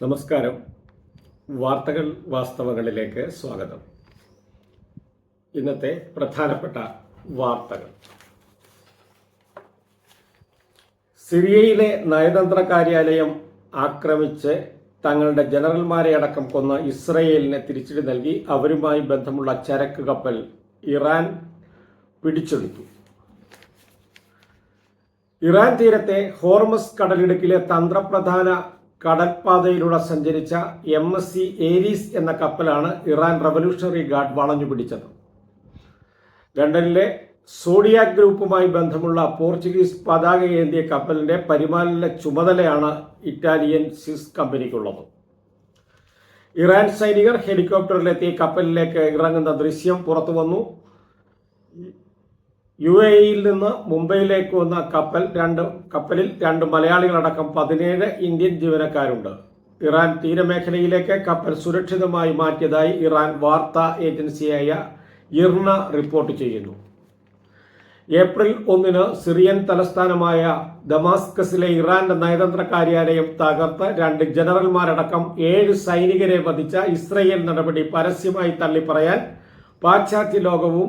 നമസ്കാരം. വാർത്തകൾ വാസ്തവങ്ങളിലേക്ക് സ്വാഗതം. ഇന്നത്തെ പ്രധാനപ്പെട്ട വാർത്തകൾ. സിറിയയിലെ നയതന്ത്ര കാര്യാലയം ആക്രമിച്ച് തങ്ങളുടെ ജനറൽമാരെ അടക്കം കൊന്ന ഇസ്രയേലിനെ തിരിച്ചടി നൽകി അവരുമായി ബന്ധമുള്ള ചരക്ക് കപ്പൽ ഇറാൻ പിടിച്ചെടുത്തു ഇറാൻ തീരത്തെ ഹോർമസ് കടലിടുക്കിലെ തന്ത്രപ്രധാന കടൽപാതയിലൂടെ സഞ്ചരിച്ച എം എസ് സി ഏരീസ് എന്ന കപ്പലാണ് ഇറാൻ റവല്യൂഷണറി ഗാർഡ് വളഞ്ഞു പിടിച്ചത്. ലണ്ടനിലെ സോഡിയ ഗ്രൂപ്പുമായി ബന്ധമുള്ള പോർച്ചുഗീസ് പതാക ഏന്തിയ കപ്പലിന്റെ പരിപാലന ചുമതലയാണ് ഇറ്റാലിയൻ സിസ് കമ്പനിക്കുള്ളത്. ഇറാൻ സൈനികർ ഹെലികോപ്റ്ററിലെത്തി കപ്പലിലേക്ക് ഇറങ്ങുന്ന ദൃശ്യം പുറത്തു വന്നു യു എ ഇയിൽ നിന്ന് മുംബൈയിലേക്ക് വന്ന കപ്പൽ രണ്ട് കപ്പലിൽ രണ്ട് മലയാളികളടക്കം പതിനേഴ് ഇന്ത്യൻ ജീവനക്കാരുണ്ട്. ഇറാൻ തീരമേഖലയിലേക്ക് കപ്പൽ സുരക്ഷിതമായി മാറ്റിയതായി ഇറാൻ വാർത്താ ഏജൻസിയായ ഇർണ റിപ്പോർട്ട് ചെയ്യുന്നു. ഏപ്രിൽ ഒന്നിന് സിറിയൻ തലസ്ഥാനമായ ദമാസ്കസിലെ ഇറാന്റെ നയതന്ത്ര കാര്യാലയം തകർത്ത് രണ്ട് ജനറൽമാരടക്കം ഏഴ് സൈനികരെ വധിച്ച ഇസ്രയേൽ നടപടി പരസ്യമായി തള്ളിപ്പറയാൻ പാശ്ചാത്യ ലോകവും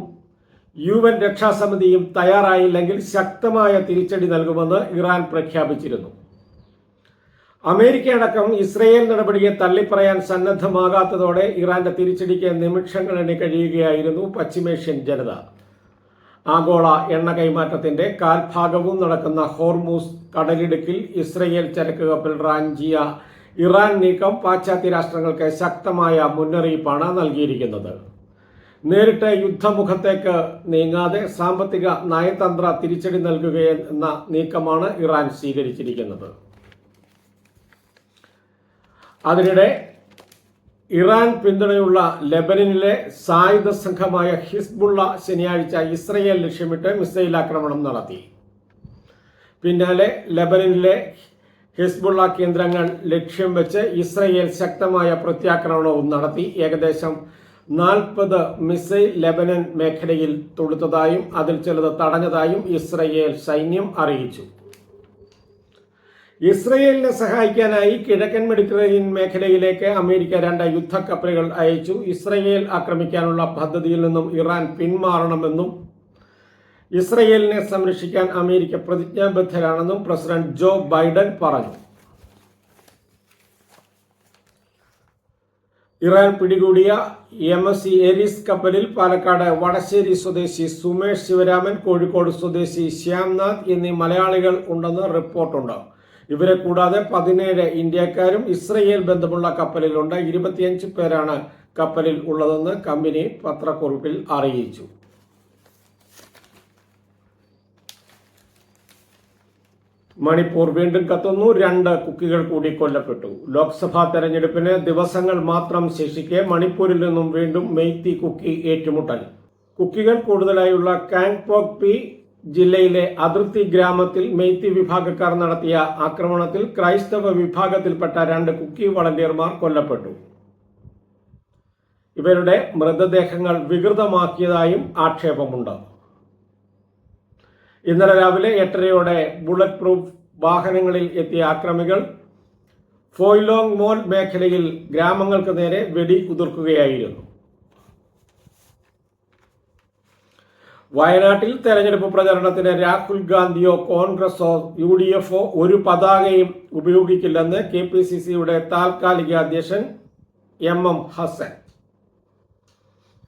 യു എൻ രക്ഷാസമിതിയും തയ്യാറായില്ലെങ്കിൽ ശക്തമായ തിരിച്ചടി നൽകുമെന്ന് ഇറാൻ പ്രഖ്യാപിച്ചിരുന്നു. അമേരിക്കയടക്കം ഇസ്രയേൽ നടപടിയെ തള്ളിപ്പറയാൻ സന്നദ്ധമാകാത്തതോടെ ഇറാന്റെ തിരിച്ചടിക്ക് നിമിഷങ്ങൾ എണ്ണി കഴിയുകയായിരുന്നു പശ്ചിമേഷ്യൻ ജനത. ആഗോള എണ്ണ കൈമാറ്റത്തിന്റെ കാൽഭാഗവും നടക്കുന്ന ഹോർമൂസ് കടലിടുക്കിൽ ഇസ്രയേൽ ചരക്ക് കപ്പൽ റാഞ്ചിയ ഇറാൻ നീക്കം പാശ്ചാത്യ രാഷ്ട്രങ്ങൾക്ക് ശക്തമായ മുന്നറിയിപ്പാണ് നൽകിയിരിക്കുന്നത്. നേരിട്ട് യുദ്ധമുഖത്തേക്ക് നീങ്ങാതെ സാമ്പത്തിക നയതന്ത്ര തിരിച്ചടി നൽകുകയെന്ന നീക്കമാണ് ഇറാൻ സ്വീകരിച്ചിരിക്കുന്നത്. അതിനിടെ ഇറാൻ പിന്തുണയുള്ള ലെബനനിലെ സായുധ സംഘമായ ഹിസ്ബുള്ള ശനിയാഴ്ച ഇസ്രയേൽ ലക്ഷ്യമിട്ട് മിസൈൽ ആക്രമണം നടത്തി. പിന്നാലെ ലെബനനിലെ ഹിസ്ബുള്ള കേന്ദ്രങ്ങൾ ലക്ഷ്യം വെച്ച് ഇസ്രയേൽ ശക്തമായ പ്രത്യാക്രമണവും നടത്തി. ഏകദേശം നാൽപ്പത് മിസൈൽ ലെബനൻ മേഖലയിൽ തൊടുത്തതായും അതിൽ ചിലത് തടഞ്ഞതായും ഇസ്രയേൽ സൈന്യം അറിയിച്ചു. ഇസ്രയേലിനെ സഹായിക്കാനായി കിഴക്കൻ മെഡിറ്ററേനിയൻ മേഖലയിലേക്ക് അമേരിക്ക രണ്ട് യുദ്ധക്കപ്പലുകൾ അയച്ചു. ഇസ്രയേൽ ആക്രമിക്കാനുള്ള പദ്ധതിയിൽ നിന്നും ഇറാൻ പിന്മാറണമെന്നും ഇസ്രയേലിനെ സംരക്ഷിക്കാൻ അമേരിക്ക പ്രതിജ്ഞാബദ്ധരാണെന്നും പ്രസിഡന്റ് ജോ ബൈഡൻ പറഞ്ഞു. ഇറാൻ പിടികൂടിയ എം എസ് സി ഏരീസ് കപ്പലിൽ പാലക്കാട് വടശ്ശേരി സ്വദേശി സുമേഷ് ശിവരാമൻ കോഴിക്കോട് സ്വദേശി ശ്യാംനാഥ് എന്നീ മലയാളികൾ ഉണ്ടെന്ന് റിപ്പോർട്ടുണ്ട്. ഇവരെ കൂടാതെ പതിനേഴ് ഇന്ത്യക്കാരും ഇസ്രയേൽ ബന്ധമുള്ള കപ്പലിലുണ്ട്. ഇരുപത്തിയഞ്ച് പേരാണ് കപ്പലിൽ ഉള്ളതെന്ന് കമ്പനി പത്രക്കുറിപ്പിൽ അറിയിച്ചു. മണിപ്പൂർ വീണ്ടും കത്തുന്നു. രണ്ട് കുക്കികൾ കൂടി കൊല്ലപ്പെട്ടു. ലോക്സഭാ തെരഞ്ഞെടുപ്പിന് ദിവസങ്ങൾ മാത്രം ശേഷിക്കെ മണിപ്പൂരിൽ നിന്നും വീണ്ടും മെയ്ത്തി കുക്കി ഏറ്റുമുട്ടൽ. കുക്കികൾ കൂടുതലായുള്ള കാങ്പോക് പി ജില്ലയിലെ അതിർത്തി ഗ്രാമത്തിൽ മെയ്ത്തി വിഭാഗക്കാർ നടത്തിയ ആക്രമണത്തിൽ ക്രൈസ്തവ വിഭാഗത്തിൽപ്പെട്ട രണ്ട് കുക്കി വളണ്ടിയർമാർ കൊല്ലപ്പെട്ടു. ഇവരുടെ മൃതദേഹങ്ങൾ വികൃതമാക്കിയതായും ആക്ഷേപമുണ്ട്. ഇന്നലെ രാവിലെ എട്ടരയോടെ ബുള്ളറ്റ് പ്രൂഫ് വാഹനങ്ങളിൽ എത്തിയ ആക്രമികൾ ഫോയ്ലോങ് മോൽ മേഖലയിൽ ഗ്രാമങ്ങൾക്ക് നേരെ വെടി ഉതിർക്കുകയായിരുന്നു വയനാട്ടിൽ തെരഞ്ഞെടുപ്പ് പ്രചരണത്തിന് രാഹുൽ ഗാന്ധിയോ കോൺഗ്രസോ യു ഡി എഫോ ഒരു പതാകയും ഉപയോഗിക്കില്ലെന്ന് കെ പി സി സിയുടെ താൽക്കാലിക അധ്യക്ഷൻ എം എം ഹസൻ.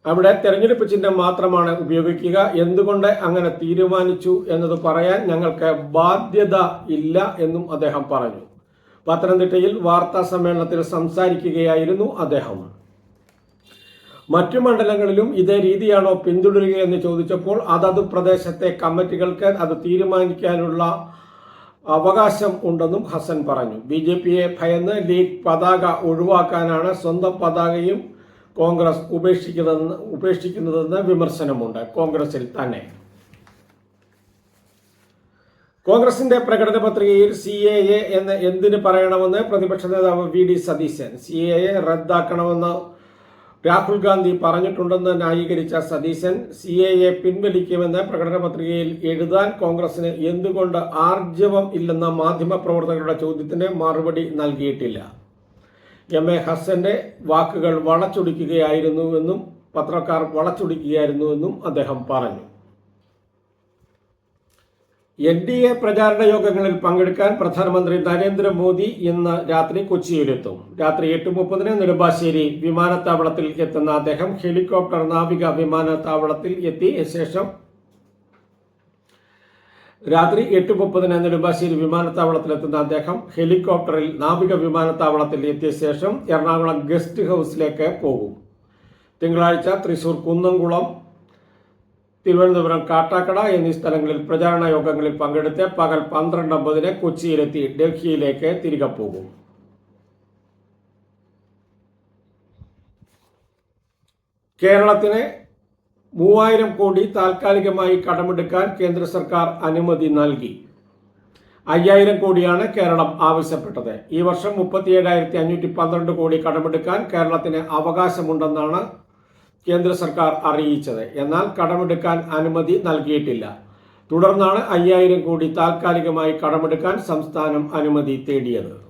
അവിടെ തെരഞ്ഞെടുപ്പ് ചിഹ്നം മാത്രമാണ് ഉപയോഗിക്കുക. എന്തുകൊണ്ട് അങ്ങനെ തീരുമാനിച്ചു എന്നത് പറയാൻ ഞങ്ങൾക്ക് ബാധ്യത ഇല്ല എന്നും അദ്ദേഹം പറഞ്ഞു. പത്തനംതിട്ടയിൽ വാർത്താ സമ്മേളനത്തിൽ സംസാരിക്കുകയായിരുന്നു അദ്ദേഹം. മറ്റു മണ്ഡലങ്ങളിലും ഇതേ രീതിയാണോ പിന്തുടരുകയെന്ന് ചോദിച്ചപ്പോൾ അതത് പ്രദേശത്തെ കമ്മിറ്റികൾക്ക് അത് തീരുമാനിക്കാനുള്ള അവകാശം ഉണ്ടെന്നും ഹസൻ പറഞ്ഞു. ബി ജെ പിയെ ഭയന്ന് ലീഗ് പതാക ഒഴിവാക്കാനാണ് സ്വന്തം പതാകയും കോൺഗ്രസ് ഉപേക്ഷിക്കുന്നതെന്ന് ഉപേക്ഷിക്കുന്നതെന്ന് വിമർശനമുണ്ട് കോൺഗ്രസിൽ തന്നെ. കോൺഗ്രസിന്റെ പ്രകടന പത്രികയിൽ സി എ എ എന്ന് എന്തിന് പറയണമെന്ന് പ്രതിപക്ഷ നേതാവ് V D Satheesan C A A റദ്ദാക്കണമെന്ന് രാഹുൽ ഗാന്ധി പറഞ്ഞിട്ടുണ്ടെന്ന് ന്യായീകരിച്ച സതീശൻ സി എ എ പിൻവലിക്കുമെന്ന് പ്രകടന പത്രികയിൽ എഴുതാൻ കോൺഗ്രസിന് എന്തുകൊണ്ട് ആർജവം ഇല്ലെന്ന മാധ്യമപ്രവർത്തകരുടെ ചോദ്യത്തിന് മറുപടി നൽകിയിട്ടില്ല. എം എ ഹസന്റെ വാക്കുകൾ വളച്ചൊടിക്കുകയായിരുന്നുവെന്നും പത്രക്കാർ വളച്ചൊടിക്കുകയായിരുന്നുവെന്നും അദ്ദേഹം പറഞ്ഞു. എൻ ഡി എ പ്രചാരണ യോഗങ്ങളിൽ പങ്കെടുക്കാൻ പ്രധാനമന്ത്രി നരേന്ദ്രമോദി ഇന്ന് രാത്രി കൊച്ചിയിലെത്തും. രാത്രി എട്ട് മുപ്പതിന് നെടുമ്പാശ്ശേരി വിമാനത്താവളത്തിൽ എത്തുന്ന അദ്ദേഹം ഹെലികോപ്റ്റർ നാവിക വിമാനത്താവളത്തിൽ എത്തിയ ശേഷം രാത്രി എട്ട് മുപ്പതിന് നെടുമ്പാശ്ശേരി വിമാനത്താവളത്തിലെത്തുന്ന അദ്ദേഹം ഹെലികോപ്റ്ററിൽ നാവിക വിമാനത്താവളത്തിൽ എത്തിയ ശേഷം എറണാകുളം ഗസ്റ്റ് ഹൗസിലേക്ക് പോകും. തിങ്കളാഴ്ച തൃശൂർ കുന്നംകുളം തിരുവനന്തപുരം കാട്ടാക്കട എന്നീ സ്ഥലങ്ങളിൽ പ്രചാരണ യോഗങ്ങളിൽ പങ്കെടുത്ത് പകൽ പന്ത്രണ്ട് അമ്പതിന് കൊച്ചിയിലെത്തി ഡൽഹിയിലേക്ക് തിരികെ പോകും. കേരളത്തിന് മൂവായിരം കോടി താൽക്കാലികമായി കടമെടുക്കാൻ കേന്ദ്ര സർക്കാർ അനുമതി നൽകി. അയ്യായിരം കോടിയാണ് കേരളം ആവശ്യപ്പെട്ടത്. ഈ വർഷം മുപ്പത്തിയേഴായിരത്തി അഞ്ഞൂറ്റി പന്ത്രണ്ട് കോടി കടമെടുക്കാൻ കേരളത്തിന് അവകാശമുണ്ടെന്നാണ് കേന്ദ്ര സർക്കാർ അറിയിച്ചത്. എന്നാൽ കടമെടുക്കാൻ അനുമതി നൽകിയിട്ടില്ല. തുടർന്നാണ് അയ്യായിരം കോടി താൽക്കാലികമായി കടമെടുക്കാൻ സംസ്ഥാനം അനുമതി തേടിയത്.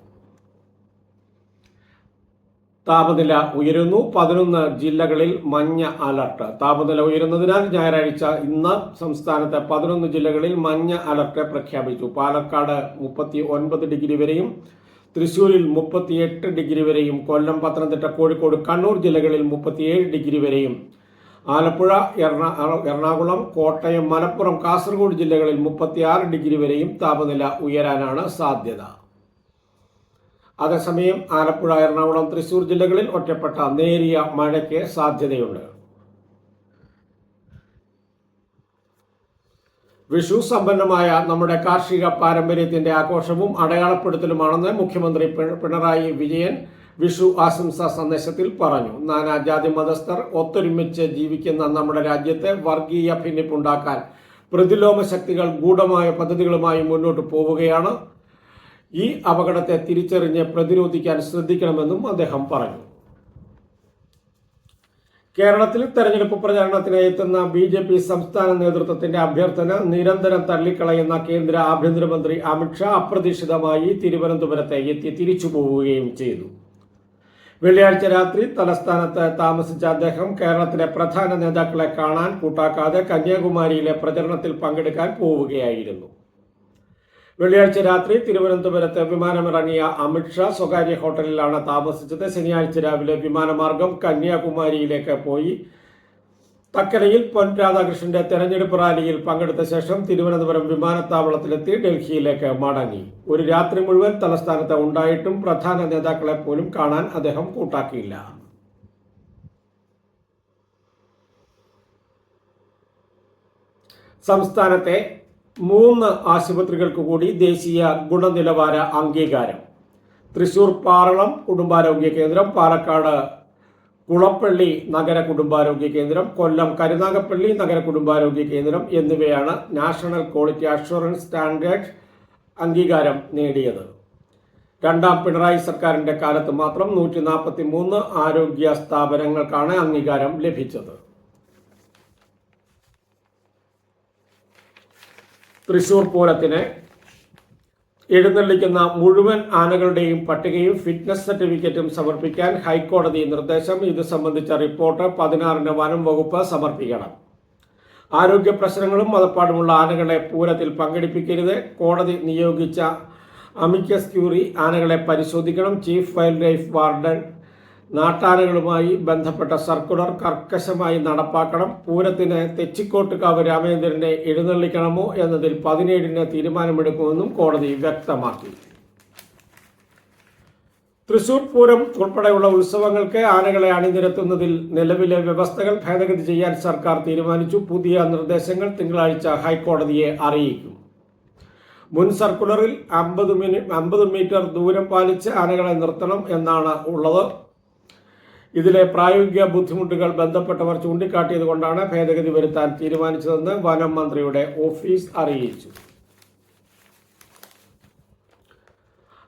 താപനില ഉയരുന്നു. പതിനൊന്ന് ജില്ലകളിൽ മഞ്ഞ അലർട്ട്. താപനില ഉയരുന്നതിനാൽ ഞായറാഴ്ച ഇന്ന് സംസ്ഥാനത്തെ പതിനൊന്ന് ജില്ലകളിൽ മഞ്ഞ അലർട്ട് പ്രഖ്യാപിച്ചു. പാലക്കാട് മുപ്പത്തി ഒൻപത് ഡിഗ്രി വരെയും തൃശൂരിൽ മുപ്പത്തിയെട്ട് ഡിഗ്രി വരെയും കൊല്ലം പത്തനംതിട്ട കോഴിക്കോട് കണ്ണൂർ ജില്ലകളിൽ മുപ്പത്തിയേഴ് ഡിഗ്രി വരെയും. ആലപ്പുഴ എറണാകുളം കോട്ടയം മലപ്പുറം കാസർഗോഡ് ജില്ലകളിൽ മുപ്പത്തിയാറ് ഡിഗ്രി വരെയും താപനില ഉയരാനാണ് സാധ്യത. അതേസമയം ആലപ്പുഴ എറണാകുളം തൃശൂർ ജില്ലകളിൽ ഒറ്റപ്പെട്ട നേരിയ മഴയ്ക്ക് സാധ്യതയുണ്ട്. വിഷു സമ്പന്നമായ നമ്മുടെ കാർഷിക പാരമ്പര്യത്തിന്റെ ആഘോഷവും അടയാളപ്പെടുത്തലുമാണെന്ന് മുഖ്യമന്ത്രി പിണറായി വിജയൻ വിഷു ആശംസാ സന്ദേശത്തിൽ പറഞ്ഞു. നാനാജാതി മതസ്ഥർ ഒത്തൊരുമിച്ച് ജീവിക്കുന്ന നമ്മുടെ രാജ്യത്തെ വർഗീയ ഭിന്നിപ്പുണ്ടാക്കാൻ പ്രതിലോമ ശക്തികൾ ഗൂഢമായ പദ്ധതികളുമായി മുന്നോട്ട് പോവുകയാണ് ഈ അപകടത്തെ തിരിച്ചറിഞ്ഞ് പ്രതിരോധിക്കാൻ ശ്രദ്ധിക്കണമെന്നും അദ്ദേഹം പറഞ്ഞു. കേരളത്തിൽ തെരഞ്ഞെടുപ്പ് പ്രചാരണത്തിന് എത്തുന്ന ബി ജെ പി സംസ്ഥാന നേതൃത്വത്തിന്റെ അഭ്യർത്ഥന നിരന്തരം തള്ളിക്കളയുന്ന കേന്ദ്ര ആഭ്യന്തരമന്ത്രി അമിത്ഷാ അപ്രതീക്ഷിതമായി തിരുവനന്തപുരത്തെ എത്തി തിരിച്ചു പോവുകയും ചെയ്തു. വെള്ളിയാഴ്ച രാത്രി തലസ്ഥാനത്ത് താമസിച്ച അദ്ദേഹം കേരളത്തിലെ പ്രധാന നേതാക്കളെ കാണാൻ കൂട്ടാക്കാതെ കന്യാകുമാരിയിലെ പ്രചരണത്തിൽ പങ്കെടുക്കാൻ പോവുകയായിരുന്നു. വെള്ളിയാഴ്ച രാത്രി തിരുവനന്തപുരത്ത് വിമാനമിറങ്ങിയ അമിത്ഷാ സ്വകാര്യ ഹോട്ടലിലാണ് താമസിച്ചത്. ശനിയാഴ്ച രാവിലെ വിമാനമാർഗം കന്യാകുമാരിയിലേക്ക് പോയി. തക്കരയിൽ പൊൻ രാധാകൃഷ്ണന്റെ തെരഞ്ഞെടുപ്പ് റാലിയിൽ പങ്കെടുത്ത ശേഷം തിരുവനന്തപുരം വിമാനത്താവളത്തിലെത്തി ഡൽഹിയിലേക്ക് മടങ്ങി. ഒരു രാത്രി മുഴുവൻ തലസ്ഥാനത്ത് ഉണ്ടായിട്ടും പ്രധാന നേതാക്കളെ പോലും കാണാൻ അദ്ദേഹം കൂട്ടാക്കിയില്ല. സംസ്ഥാനത്തെ മൂന്ന് ആശുപത്രികൾക്ക് കൂടി ദേശീയ ഗുണനിലവാര അംഗീകാരം. തൃശൂർ പാറളം കുടുംബാരോഗ്യ കേന്ദ്രം പാലക്കാട് കുളപ്പള്ളി നഗര കുടുംബാരോഗ്യ കേന്ദ്രം കൊല്ലം കരുനാഗപ്പള്ളി നഗര കുടുംബാരോഗ്യ കേന്ദ്രം എന്നിവയാണ് നാഷണൽ ക്വാളിറ്റി അഷുറൻസ് സ്റ്റാൻഡേർഡ് അംഗീകാരം നേടിയത്. രണ്ടാം പിണറായി സർക്കാരിന്റെ കാലത്ത് മാത്രം നൂറ്റി ആരോഗ്യ സ്ഥാപനങ്ങൾക്കാണ് അംഗീകാരം ലഭിച്ചത്. തൃശൂർ പൂരത്തിന് എഴുന്നള്ളിക്കുന്ന മുഴുവൻ ആനകളുടെയും പട്ടികയും ഫിറ്റ്നസ് സർട്ടിഫിക്കറ്റും സമർപ്പിക്കാൻ ഹൈക്കോടതി നിർദ്ദേശം. ഇത് സംബന്ധിച്ച റിപ്പോർട്ട് പതിനാറിന് വനം വകുപ്പ് സമർപ്പിക്കണം. ആരോഗ്യ പ്രശ്നങ്ങളും മതപ്പാടുമുള്ള ആനകളെ പൂരത്തിൽ പങ്കെടുപ്പിക്കരുത്. കോടതി നിയോഗിച്ച അമിക്കസ് ക്യൂറി ആനകളെ പരിശോധിക്കണം. ചീഫ് വൈൽഡ് ലൈഫ് വാർഡൻ നാട്ടാനകളുമായി ബന്ധപ്പെട്ട സർക്കുലർ കർക്കശമായി നടപ്പാക്കണം. പൂരത്തിന് തെച്ചിക്കോട്ടുകാവ് രാമേന്ദ്രനെ എഴുന്നള്ളിക്കണമോ എന്നതിൽ പതിനേഴിന് തീരുമാനമെടുക്കുമെന്നും കോടതി വ്യക്തമാക്കി. തൃശൂർ പൂരം ഉൾപ്പെടെയുള്ള ഉത്സവങ്ങൾക്ക് ആനകളെ അണിനിരത്തുന്നതിൽ നിലവിലെ വ്യവസ്ഥകൾ ഭേദഗതി ചെയ്യാൻ സർക്കാർ തീരുമാനിച്ചു. പുതിയ നിർദ്ദേശങ്ങൾ തിങ്കളാഴ്ച ഹൈക്കോടതിയെ അറിയിക്കും. മുൻ സർക്കുലറിൽ അമ്പത് മിനി അമ്പത് മീറ്റർ ദൂരം പാലിച്ച് ആനകളെ നിർത്തണം എന്നാണ് ഉള്ളത്. ഇതിലെ പ്രായോഗിക ബുദ്ധിമുട്ടുകൾ ബന്ധപ്പെട്ടവർ ചൂണ്ടിക്കാട്ടിയത് കൊണ്ടാണ് ഭേദഗതി വരുത്താൻ തീരുമാനിച്ചതെന്ന് വനം മന്ത്രിയുടെ ഓഫീസ് അറിയിച്ചു.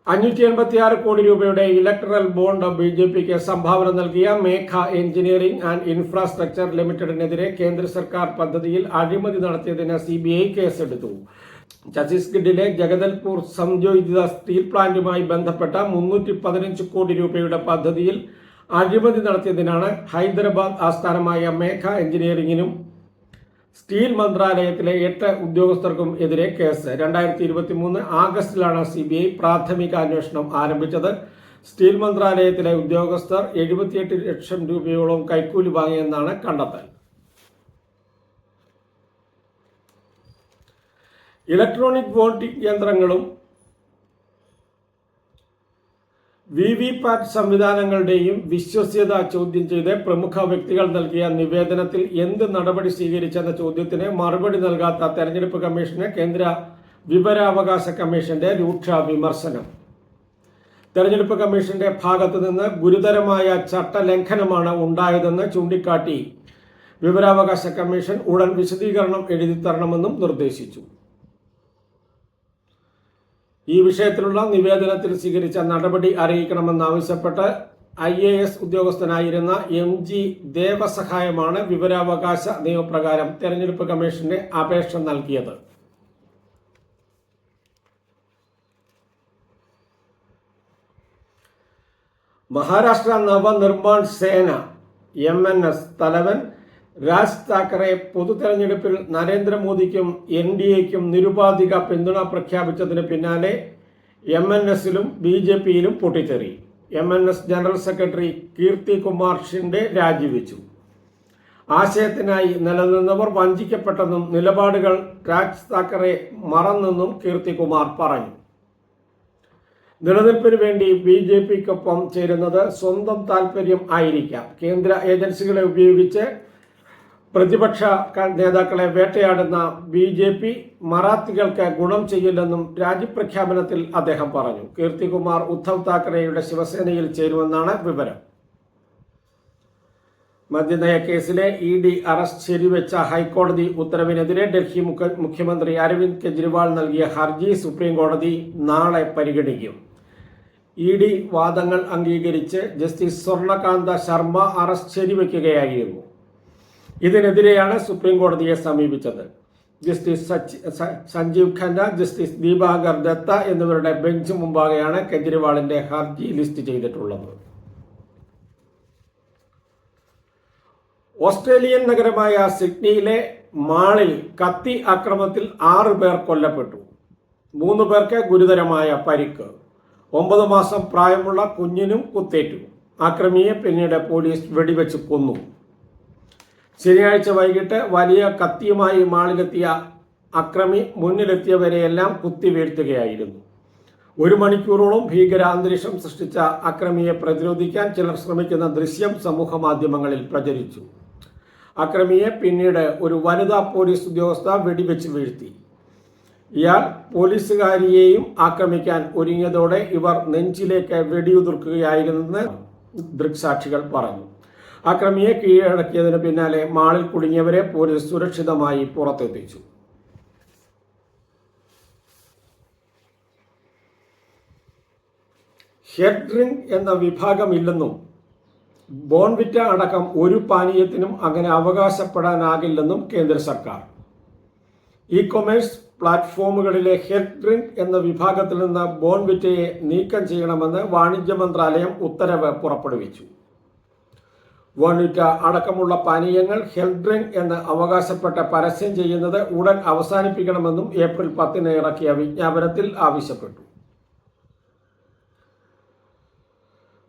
അഞ്ഞൂറ്റി എൺപത്തിയാറ് കോടി രൂപയുടെ ഇലക്ട്രൽ ബോണ്ട് ബി ജെ പിക്ക് സംഭാവന നൽകിയ മേഘ എഞ്ചിനീയറിംഗ് ആൻഡ് ഇൻഫ്രാസ്ട്രക്ചർ ലിമിറ്റഡിനെതിരെ കേന്ദ്ര സർക്കാർ പദ്ധതിയിൽ അഴിമതി നടത്തിയതിന് സി ബി ഐ കേസെടുത്തു. ഛത്തീസ്ഗഡിലെ ജഗദൽപൂർ സംയോജിത സ്റ്റീൽ പ്ലാന്റുമായി ബന്ധപ്പെട്ട മുന്നൂറ്റി പതിനഞ്ച് കോടി രൂപയുടെ പദ്ധതിയിൽ അഴിമതി നടത്തിയതിനാണ് ഹൈദരാബാദ് ആസ്ഥാനമായ മേഘ എഞ്ചിനീയറിംഗിനും സ്റ്റീൽ മന്ത്രാലയത്തിലെ എട്ട് ഉദ്യോഗസ്ഥർക്കും എതിരെ കേസ്. രണ്ടായിരത്തി ഇരുപത്തി മൂന്ന് ആഗസ്റ്റിലാണ് സി ബി ഐ പ്രാഥമിക അന്വേഷണം ആരംഭിച്ചത്. സ്റ്റീൽ മന്ത്രാലയത്തിലെ ഉദ്യോഗസ്ഥർ എഴുപത്തിയെട്ട് ലക്ഷം രൂപയോളം കൈക്കൂലി വാങ്ങിയെന്നാണ് കണ്ടെത്തൽ. ഇലക്ട്രോണിക് വോട്ടിംഗ് യന്ത്രങ്ങളും വി വി പാറ്റ് സംവിധാനങ്ങളുടെയും വിശ്വസ്യത ചോദ്യം ചെയ്ത് പ്രമുഖ വ്യക്തികൾ നൽകിയ നിവേദനത്തിൽ എന്ത് നടപടി സ്വീകരിച്ചെന്ന ചോദ്യത്തിന് മറുപടി നൽകാത്ത തെരഞ്ഞെടുപ്പ് കമ്മീഷന് കേന്ദ്ര വിവരാവകാശ കമ്മീഷന്റെ രൂക്ഷ വിമർശനം. തെരഞ്ഞെടുപ്പ് കമ്മീഷന്റെ ഭാഗത്തു നിന്ന് ഗുരുതരമായ ചട്ടലംഘനമാണ് ഉണ്ടായതെന്ന് ചൂണ്ടിക്കാട്ടി വിവരാവകാശ കമ്മീഷൻ ഉടൻ വിശദീകരണം എഴുതി തരണമെന്നും നിർദ്ദേശിച്ചു. ഈ വിഷയത്തിലുള്ള നിവേദനത്തിൽ സ്വീകരിച്ച നടപടി അറിയിക്കണമെന്നാവശ്യപ്പെട്ട് ഐ എ എസ് ഉദ്യോഗസ്ഥനായിരുന്ന എം ജി ദേവസഹായമാണ് വിവരാവകാശ നിയമപ്രകാരം തെരഞ്ഞെടുപ്പ് കമ്മീഷന് അപേക്ഷ നൽകിയത്. മഹാരാഷ്ട്ര നവനിർമ്മാൺ സേന എം എൻ എസ് തലവൻ രാജ് താക്കറെ പൊതു തെരഞ്ഞെടുപ്പിൽ നരേന്ദ്രമോദിക്കും എൻ ഡി എക്കും നിരുപാധിക പിന്തുണ പ്രഖ്യാപിച്ചതിന് പിന്നാലെ എം എൻ എസിലും ബി ജെ പിയിലും പൊട്ടിത്തെറി. M N S general secretary Keerthi Kumar Shinde രാജിവെച്ചു. ആശയത്തിനായി നിലനിന്നവർ വഞ്ചിക്കപ്പെട്ടെന്നും നിലപാടുകൾ രാജ് താക്കറെ മറന്നെന്നും കീർത്തികുമാർ പറഞ്ഞു. നിലനിൽപ്പിന് വേണ്ടി ബി ജെ പിക്കൊപ്പം ചേരുന്നത് സ്വന്തം താൽപര്യം ആയിരിക്കാം. കേന്ദ്ര ഏജൻസികളെ ഉപയോഗിച്ച് പ്രതിപക്ഷ നേതാക്കളെ വേട്ടയാടുന്ന ബി ജെ പി മറാത്തികൾക്ക് ഗുണം ചെയ്യില്ലെന്നും രാജ്യപ്രഖ്യാപനത്തിൽ അദ്ദേഹം പറഞ്ഞു. കീർത്തികുമാർ ഉദ്ധവ് താക്കറെയുടെ ശിവസേനയിൽ ചേരുമെന്നാണ് വിവരം. മദ്യനയ കേസിലെ ഇ ഡി അറസ്റ്റ് ശരിവെച്ച ഹൈക്കോടതി ഉത്തരവിനെതിരെ ഡൽഹി മുഖ്യമന്ത്രി അരവിന്ദ് കെജ്രിവാൾ നൽകിയ ഹർജി സുപ്രീം കോടതി നാളെ പരിഗണിക്കും. ഇ ഡി വാദങ്ങൾ അംഗീകരിച്ച് ജസ്റ്റിസ് സ്വർണകാന്ത ശർമ്മ അറസ്റ്റ് ശരിവെക്കുകയായിരുന്നു. ഇതിനെതിരെയാണ് സുപ്രീം കോടതിയെ സമീപിച്ചത്. ജസ്റ്റിസ് സഞ്ജീവ് ഖന്ന ജസ്റ്റിസ് ദീപാകർ ദത്ത എന്നിവരുടെ ബെഞ്ച് മുമ്പാകെയാണ് കെജ്രിവാളിന്റെ ഹർജി ലിസ്റ്റ് ചെയ്തിട്ടുള്ളത്. ഓസ്ട്രേലിയൻ നഗരമായ സിഡ്നിയിലെ മാളിൽ കത്തി ആക്രമണത്തിൽ ആറ് പേർ കൊല്ലപ്പെട്ടു. മൂന്ന് പേർക്ക് ഗുരുതരമായ പരിക്ക്. ഒമ്പത് മാസം പ്രായമുള്ള കുഞ്ഞിനും കുത്തേറ്റു. ആക്രമിയെ പിന്നീട് പോലീസ് വെടിവെച്ച് കൊന്നു. ശനിയാഴ്ച വൈകിട്ട് വലിയ കത്തിയുമായി മാളിലെത്തിയ അക്രമി മുന്നിലെത്തിയവരെയെല്ലാം കുത്തി വീഴ്ത്തുകയായിരുന്നു. ഒരു മണിക്കൂറോളം ഭീകര അന്തരീക്ഷം സൃഷ്ടിച്ച അക്രമിയെ പ്രതിരോധിക്കാൻ ചിലർ ശ്രമിക്കുന്ന ദൃശ്യം സമൂഹ മാധ്യമങ്ങളിൽ പ്രചരിച്ചു. അക്രമിയെ പിന്നീട് ഒരു വനിതാ പോലീസ് ഉദ്യോഗസ്ഥ വെടിവെച്ച് വീഴ്ത്തി. ഇയാൾ പോലീസുകാരിയെയും ആക്രമിക്കാൻ ഒരുങ്ങിയതോടെ ഇവർ നെഞ്ചിലേക്ക് വെടിയുതിർക്കുകയായിരുന്നെന്ന് ദൃക്സാക്ഷികൾ പറഞ്ഞു. അക്രമിയെ കീഴടക്കിയതിന് പിന്നാലെ മാളിൽ കുടുങ്ങിയവരെ പോലീസ് സുരക്ഷിതമായി പുറത്തെത്തിച്ചു. ഹെഡ്രിങ് എന്ന വിഭാഗമില്ലെന്നും ബോൺവിറ്റ അടക്കം ഒരു പാനീയത്തിനും അങ്ങനെ അവകാശപ്പെടാനാകില്ലെന്നും കേന്ദ്ര സർക്കാർ. ഇ കൊമേഴ്സ് പ്ലാറ്റ്ഫോമുകളിലെ ഹെഡ് ഡ്രിങ്ക് എന്ന വിഭാഗത്തിൽ നിന്ന് ബോൺവിറ്റയെ നീക്കം ചെയ്യണമെന്ന് വാണിജ്യ മന്ത്രാലയം ഉത്തരവ് പുറപ്പെടുവിച്ചു. വോണിറ്റ അടക്കമുള്ള പാനീയങ്ങൾ ഹെൽത്ത് ഡ്രിങ്ക് എന്ന് അവകാശപ്പെട്ട പരസ്യം ചെയ്യുന്നത് ഉടൻ അവസാനിപ്പിക്കണമെന്നും ഏപ്രിൽ പത്തിന് ഇറക്കിയ വിജ്ഞാപനത്തിൽ ആവശ്യപ്പെട്ടു.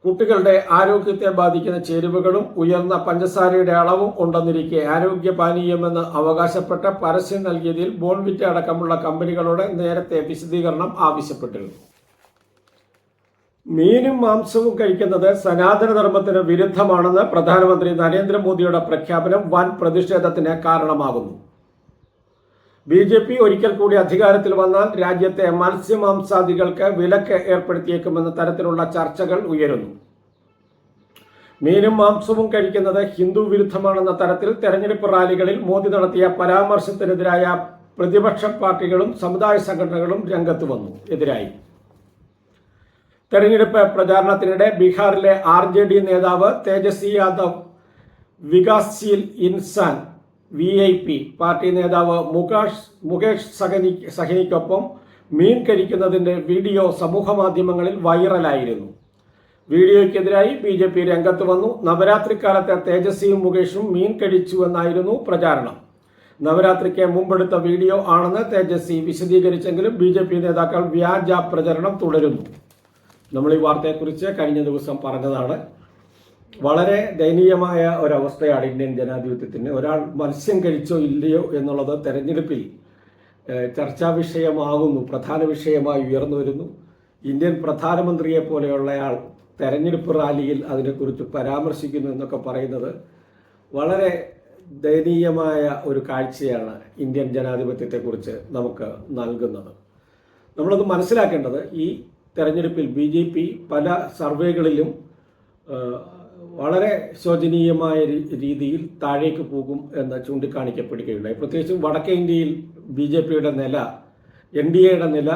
കുട്ടികളുടെ ആരോഗ്യത്തെ ബാധിക്കുന്ന ചേരുവകളും ഉയർന്ന പഞ്ചസാരയുടെ അളവും ഉണ്ടെന്നിരിക്കെ ആരോഗ്യ പാനീയമെന്ന് അവകാശപ്പെട്ട പരസ്യം നൽകിയതിൽ ബോൺവിറ്റ അടക്കമുള്ള കമ്പനികളോട് നേരത്തെ വിശദീകരണം ആവശ്യപ്പെട്ടിരുന്നു. മീനും മാംസവും കഴിക്കുന്നത് സനാതനധർമ്മത്തിന് വിരുദ്ധമാണെന്ന് പ്രധാനമന്ത്രി നരേന്ദ്രമോദിയുടെ പ്രഖ്യാപനം വൻ പ്രതിഷേധത്തിന് കാരണമാകുന്നു. ബി ജെ പി ഒരിക്കൽ കൂടി അധികാരത്തിൽ വന്നാൽ രാജ്യത്തെ മത്സ്യമാംസാദികൾക്ക് വിലക്ക് ഏർപ്പെടുത്തിയേക്കുമെന്ന തരത്തിലുള്ള ചർച്ചകൾ ഉയരുന്നു. മീനും മാംസവും കഴിക്കുന്നത് ഹിന്ദു വിരുദ്ധമാണെന്ന തരത്തിൽ തെരഞ്ഞെടുപ്പ് റാലികളിൽ മോദി നടത്തിയ പരാമർശത്തിനെതിരായ പ്രതിപക്ഷ പാർട്ടികളും സമുദായ സംഘടനകളും രംഗത്ത് വന്നു. എതിരായി. തെരഞ്ഞെടുപ്പ് പ്രചാരണത്തിനിടെ ബീഹാറിലെ ആർ ജെ ഡി നേതാവ് Tejashwi Yadav Vikassheel Insaan V I P party നേതാവ് മുകേഷ് മുകേഷ് സഹനി സഹനിക്കൊപ്പം മീൻ കഴിക്കുന്നതിന്റെ വീഡിയോ സമൂഹമാധ്യമങ്ങളിൽ വൈറലായിരുന്നു. വീഡിയോയ്ക്കെതിരായി ബി ജെ പി രംഗത്ത് വന്നു. നവരാത്രി കാലത്തെ തേജസ്വിയും മുകേഷും മീൻ കഴിച്ചുവെന്നായിരുന്നു പ്രചാരണം. നവരാത്രിക്ക് മുമ്പെടുത്ത വീഡിയോ ആണെന്ന് തേജസ്വി വിശദീകരിച്ചെങ്കിലും ബി നേതാക്കൾ വ്യാജ പ്രചരണം തുടരുന്നു. നമ്മൾ ഈ വാർത്തയെക്കുറിച്ച് കഴിഞ്ഞ ദിവസം പറഞ്ഞതാണ് വളരെ ദയനീയമായ ഒരവസ്ഥയാണ് ഇന്ത്യൻ ജനാധിപത്യത്തിന്. ഒരാൾ മത്സ്യം കഴിച്ചോ ഇല്ലയോ എന്നുള്ളത് തെരഞ്ഞെടുപ്പിൽ ചർച്ചാ വിഷയമാകുന്നു പ്രധാന വിഷയമായി ഉയർന്നു വരുന്നു. ഇന്ത്യൻ പ്രധാനമന്ത്രിയെ പോലെയുള്ളയാൾ തെരഞ്ഞെടുപ്പ് റാലിയിൽ അതിനെക്കുറിച്ച് പരാമർശിക്കുന്നു എന്നൊക്കെ പറയുന്നത് വളരെ ദയനീയമായ ഒരു കാഴ്ചയാണ് ഇന്ത്യൻ ജനാധിപത്യത്തെക്കുറിച്ച് നമുക്ക് നൽകുന്നത്. നമ്മളത് മനസ്സിലാക്കേണ്ടത് ഈ തെരഞ്ഞെടുപ്പിൽ ബി ജെ പി പല സർവേകളിലും വളരെ ശോചനീയമായ രീതിയിൽ താഴേക്ക് പോകും എന്ന് ചൂണ്ടിക്കാണിക്കപ്പെടുകയുണ്ടായി. പ്രത്യേകിച്ചും വടക്കേ ഇന്ത്യയിൽ ബി ജെ പിയുടെ നില എൻ ഡി എയുടെ നില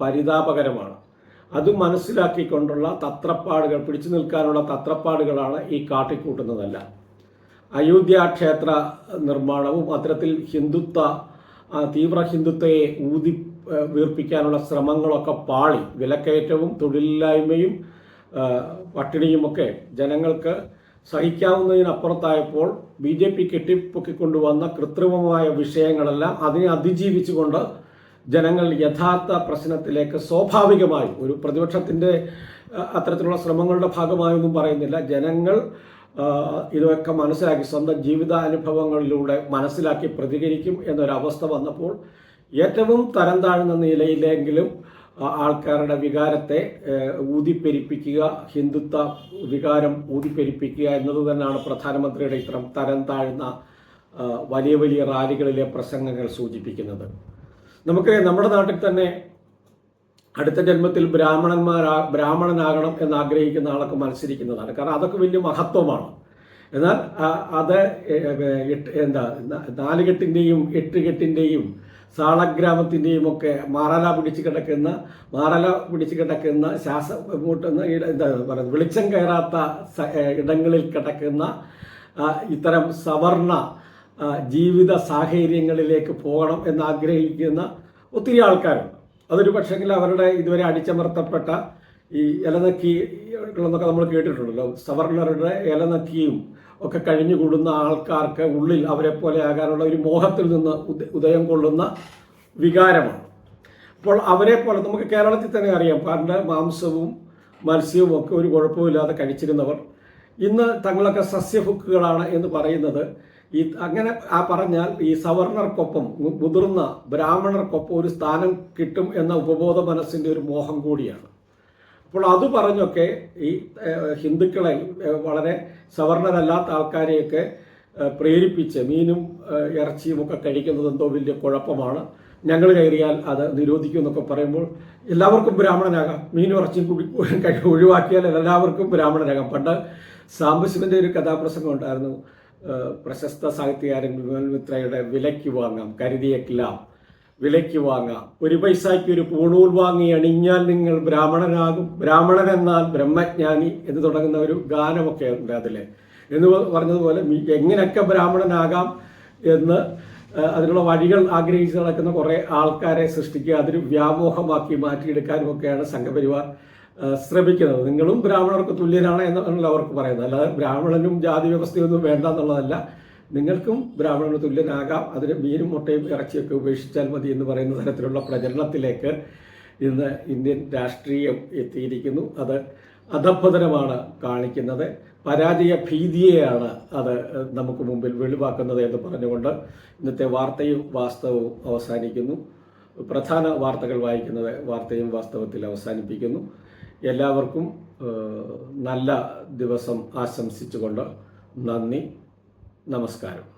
പരിതാപകരമാണ്. അത് മനസ്സിലാക്കിക്കൊണ്ടുള്ള തത്രപ്പാടുകൾ പിടിച്ചു നിൽക്കാനുള്ള തത്രപ്പാടുകളാണ് ഈ കാട്ടിക്കൂട്ടുന്നതല്ല. അയോധ്യ ക്ഷേത്ര നിർമ്മാണവും അത്തരത്തിൽ ഹിന്ദുത്വ തീവ്ര ഹിന്ദുത്വയെ ഊതി വീർപ്പിക്കാനുള്ള ശ്രമങ്ങളൊക്കെ പാളി. വിലക്കയറ്റവും തൊഴിലില്ലായ്മയും പട്ടിണിയുമൊക്കെ ജനങ്ങൾക്ക് സഹിക്കാവുന്നതിനപ്പുറത്തായപ്പോൾ ബി ജെ പി കെട്ടിപ്പൊക്കിക്കൊണ്ടുവന്ന കൃത്രിമമായ വിഷയങ്ങളെല്ലാം അതിനെ അതിജീവിച്ചുകൊണ്ട് ജനങ്ങൾ യഥാർത്ഥ പ്രശ്നത്തിലേക്ക് സ്വാഭാവികമായി ഒരു പ്രതിപക്ഷത്തിന്റെ അത്തരത്തിലുള്ള ശ്രമങ്ങളുടെ ഭാഗമായൊന്നും പറയുന്നില്ല. ജനങ്ങൾ ഇതൊക്കെ മനസ്സിലാക്കി സ്വന്തം ജീവിതാനുഭവങ്ങളിലൂടെ മനസ്സിലാക്കി പ്രതികരിക്കും എന്നൊരവസ്ഥ വന്നപ്പോൾ ഏറ്റവും തരം താഴ്ന്ന നിലയിലെങ്കിലും ആൾക്കാരുടെ വികാരത്തെ ഊതിപ്പെരിപ്പിക്കുക ഹിന്ദുത്വ വികാരം ഊതിപ്പെരിപ്പിക്കുക എന്നത് തന്നെയാണ് പ്രധാനമന്ത്രിയുടെ ഇത്തരം തരം താഴ്ന്ന വലിയ വലിയ റാലികളിലെ പ്രസംഗങ്ങൾ സൂചിപ്പിക്കുന്നത്. നമുക്ക് നമ്മുടെ നാട്ടിൽ തന്നെ അടുത്ത ജന്മത്തിൽ ബ്രാഹ്മണന്മാരാ ബ്രാഹ്മണനാകണം എന്ന് ആഗ്രഹിക്കുന്ന ആളൊക്കെ മത്സരിക്കുന്നതാണ്. കാരണം അതൊക്കെ വലിയ മഹത്വമാണ്. എന്നാൽ അത് എന്താ നാലുകെട്ടിന്റെയും എട്ടുകെട്ടിന്റെയും സാളഗ്രാമത്തിന്റെയും ഒക്കെ മാറല പിടിച്ച് കിടക്കുന്ന മാറല പിടിച്ച് കിടക്കുന്ന ശ്വാസ മുട്ടുന്ന എന്താ പറയുക വെളിച്ചം കയറാത്ത ഇടങ്ങളിൽ കിടക്കുന്ന ഇത്തരം സവർണ ജീവിത സാഹചര്യങ്ങളിലേക്ക് പോകണം എന്ന് ആഗ്രഹിക്കുന്ന ഒത്തിരി ആൾക്കാരുണ്ട്. അതൊരു പക്ഷെങ്കിൽ അവരുടെ ഇതുവരെ അടിച്ചമർത്തപ്പെട്ട ഈ ഇലനക്കി എന്നൊക്കെ നമ്മൾ കേട്ടിട്ടുണ്ടല്ലോ. സവർണറുടെ ഇലനക്കിയും ഒക്കെ കഴിഞ്ഞുകൂടുന്ന ആൾക്കാർക്ക് ഉള്ളിൽ അവരെ പോലെ ആകാനുള്ള ഒരു മോഹത്തിൽ നിന്ന് ഉദയം കൊള്ളുന്ന വികാരമാണ്. അപ്പോൾ അവരെ പോലെ നമുക്ക് കേരളത്തിൽ തന്നെ അറിയാം. പണ്ട് മാംസവും മത്സ്യവും ഒക്കെ ഒരു കുഴപ്പമില്ലാതെ കഴിച്ചിരുന്നവർ. ഇന്ന് തങ്ങളൊക്കെ സസ്യഭുക്കുകളാണ് എന്ന് പറയുന്നത്. ഈ അങ്ങനെ ആ പറഞ്ഞാൽ ഈ സവർണർക്കൊപ്പം മുതിർന്ന ബ്രാഹ്മണർക്കൊപ്പം ഒരു സ്ഥാനം കിട്ടും എന്ന ഉപബോധ മനസ്സിന്റെ ഒരു മോഹം കൂടിയാണ്. അപ്പോൾ അത് പറഞ്ഞൊക്കെ ഈ ഹിന്ദുക്കളെ വളരെ സവർണരല്ലാത്ത ആൾക്കാരെയൊക്കെ പ്രേരിപ്പിച്ച് മീനും ഇറച്ചിയും ഒക്കെ കഴിക്കുന്നത് എന്തോ വലിയ കുഴപ്പമാണ്. ഞങ്ങൾ കയറിയാൽ അത് നിരോധിക്കും എന്നൊക്കെ പറയുമ്പോൾ എല്ലാവർക്കും ബ്രാഹ്മണനാകാം. മീനും ഇറച്ചിയും കൂടി ഒഴിവാക്കിയാൽ എല്ലാവർക്കും ബ്രാഹ്മണനാകാം. പണ്ട് സാംബശിവന്റെ ഒരു കഥാപ്രസംഗം ഉണ്ടായിരുന്നു. പ്രശസ്ത സാഹിത്യകാരൻ വിമൽ മിത്രയുടെ വിലയ്ക്ക് വാങ്ങാം കരുതിയേക്കില്ലാം. വിലയ്ക്ക് വാങ്ങാം. ഒരു പൈസയ്ക്ക് ഒരു പൂണൂൽ വാങ്ങി അണിഞ്ഞാൽ നിങ്ങൾ ബ്രാഹ്മണനാകും. ബ്രാഹ്മണൻ എന്നാൽ ബ്രഹ്മജ്ഞാനി എന്ന് തുടങ്ങുന്ന ഒരു ഗാനമൊക്കെ ഉണ്ട് അതിൽ എന്ന് പറഞ്ഞതുപോലെ എങ്ങനെയൊക്കെ ബ്രാഹ്മണനാകാം എന്ന് അതിനുള്ള വഴികൾ ആഗ്രഹിച്ച് നടക്കുന്ന കുറേ ആൾക്കാരെ സൃഷ്ടിക്കുക അതൊരു വ്യാമോഹമാക്കി മാറ്റിയെടുക്കാനും ഒക്കെയാണ് സംഘപരിവാർ ശ്രമിക്കുന്നത്. നിങ്ങളും ബ്രാഹ്മണർക്ക് തുല്യനാണ് എന്നാണല്ലോ അവർക്ക് പറയുന്നത്. അല്ലാതെ ബ്രാഹ്മണനും ജാതി വ്യവസ്ഥയൊന്നും വേണ്ട എന്നുള്ളതല്ല. നിങ്ങൾക്കും ബ്രാഹ്മണന് തുല്യനാകാം. അതിന് മീനും മുട്ടയും ഇറച്ചിയൊക്കെ ഉപേക്ഷിച്ചാൽ മതി എന്ന് പറയുന്ന തരത്തിലുള്ള പ്രചരണത്തിലേക്ക് ഇന്ന് ഇന്ത്യൻ രാഷ്ട്രീയം എത്തിയിരിക്കുന്നു. അത് അധപ്പതനമാണ് കാണിക്കുന്നത്. പരാജയ ഭീതിയെയാണ് അത് നമുക്ക് മുമ്പിൽ വെളിവാക്കുന്നത് എന്ന് പറഞ്ഞുകൊണ്ട് ഇന്നത്തെ വാർത്തയും വാസ്തവവും അവസാനിക്കുന്നു. പ്രധാന വാർത്തകൾ വായിക്കുന്നത് വാർത്തയും വാസ്തവത്തിൽ അവസാനിപ്പിക്കുന്നു. എല്ലാവർക്കും നല്ല ദിവസം ആശംസിച്ചുകൊണ്ട് നന്ദി. നമസ്കാരം.